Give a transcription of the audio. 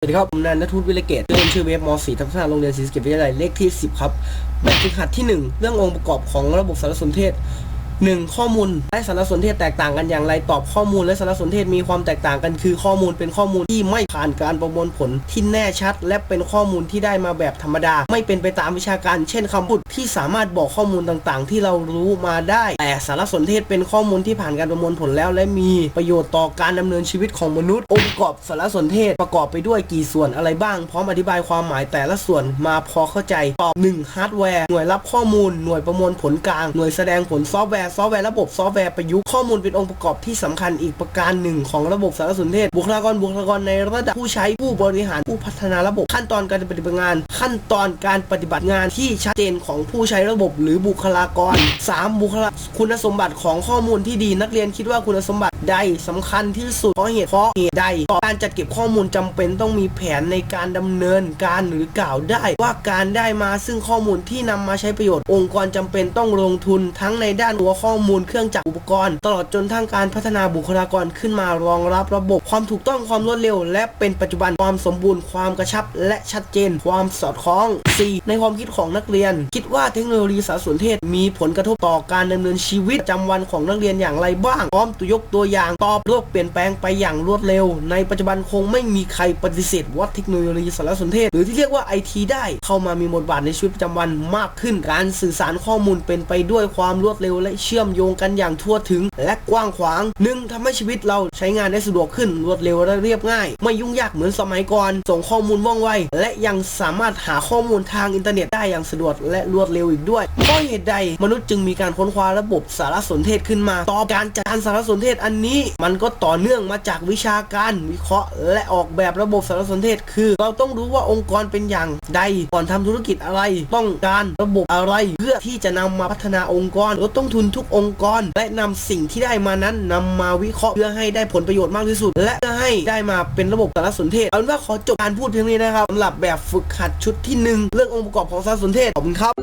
สวัสดีครับผมนันททุตวิเลเกตเรียนชื่อเวฟม .4 ทัศนาโรงเรียนศรีสะเกษวิทยาลัยเลขที่ 10 ครับ แบบฝึกหัดที่ 1 เรื่ององค์ประกอบของระบบสารสนเทศ 1. ข้อมูลและสารสนเทศแตกต่างกันอย่างไรตอบข้อมูลและสารสนเทศมีความแตกต่างกัน คือข้อมูลเป็นข้อมูลที่ไม่ผ่านการประมวลผลที่แน่ชัด และเป็นข้อมูลที่ได้มาแบบธรรมดา ไม่เป็นไปตามวิชาการ เช่นคำพูดที่สามารถบอกข้อมูลต่างๆ ที่เรารู้มาได้ แต่สารสนเทศเป็นข้อมูลที่ผ่านการประมวลผลแล้ว และมีประโยชน์ต่อการดำเนินชีวิตของมนุษย์ องค์ประกอบสารสนเทศประกอบไปด้วยกี่ส่วนอะไรบ้าง พร้อมอธิบายความหมายแต่ละส่วนมาพอเข้าใจตอบ 1. ฮาร์ดแวร์หน่วยรับข้อมูลหน่วยประมวลผลกลางหน่วยแสดงผลซอฟต์แวร์ซอฟต์แวร์ระบบซอฟต์แวร์ประยุกต์ข้อมูลเป็นองค์ประกอบที่สำคัญอีกประการหนึ่งของระบบสารสนเทศ บุคลากรบุคลากรในระดับผู้ใช้ผู้บริหารผู้พัฒนาระบบขั้นตอนการปฏิบัติงาน ขั้นตอนการปฏิบัติงานที่ชัดเจนของผู้ใช้ระบบหรือบุคลากร 3. บุคลาคุณสมบัติของข้อมูลที่ดีนักเรียนคิดว่าคุณสมบัติ ใดสำคัญที่สุดเพราะเหตุเพราะเหตุใดการจัดเก็บข้อมูลจำเป็นต้องมีแผนในการดำเนินการหรือกล่าวได้ ว่าการได้มาซึ่งข้อมูลที่นำมาใช้ประโยชน์ องค์กรจำเป็นต้องลงทุนทั้งในด้านหัวข้อมูลเครื่องจักรอุปกรณ์ ตลอดจนทั้งการพัฒนาบุคลากรขึ้นมารองรับระบบ ความถูกต้องความรวดเร็ว และเป็นปัจจุบันความสมบูรณ์ความกระชับ และชัดเจน ความสอดคล้อง 4. ในความคิดของนักเรียน คิดว่าเทคโนโลยีสารสนเทศมีผลกระทบต่อการดำเนินชีวิตประจำวันของนักเรียนอย่างไรบ้างพร้อมตัวยกตัวอย่างตอบโลกเปลี่ยนแปลงไปอย่างรวดเร็ว ในปัจจุบันคงไม่มีใครปฏิเสธว่าเทคโนโลยีสารสนเทศ หรือที่เรียกว่าไอทีได้เข้ามามีบทบาทในชีวิตประจำวันมากขึ้น การสื่อสารข้อมูลเป็นไปด้วยความรวดเร็ว และเชื่อมโยงกันอย่างทั่วถึง และกว้างขวางหนึ่งทำให้ชีวิตเราใช้งานได้สะดวกขึ้นรวดเร็วและเรียบง่าย ไม่ยุ่งยากเหมือนสมัยก่อน ส่งข้อมูลว่องไว และยังสามารถหาข้อมูลทางอินเทอร์เน็ตได้อย่างสะดวกและรวดเร็วอีกด้วยเพราะเหตุใดมนุษย์จึงมีการค้นคว้าระบบสารสนเทศขึ้นมา ต่อการจัดการสารสนเทศอันนี้ มันก็ต่อเนื่องมาจากวิชาการวิเคราะห์ และออกแบบระบบสารสนเทศ คือ เราต้องรู้ว่าองค์กรเป็นอย่างใดก่อนทำธุรกิจอะไร ต้องการระบบอะไร เพื่อที่จะนำมาพัฒนาองค์กรลดต้นทุนทุกองค์กร และนำสิ่งที่ได้มานั้นนำมาวิเคราะห์เพื่อให้ได้ผลประโยชน์มากที่สุด และเพื่อให้ได้มาเป็นระบบสารสนเทศเอาเป็นว่าขอจบการพูดเพียงนี้นะครับสำหรับแบบฝึกหัดชุดที่หนึ่งเรื่ององค์ประกอบของสารสนเทศขอบคุณครับ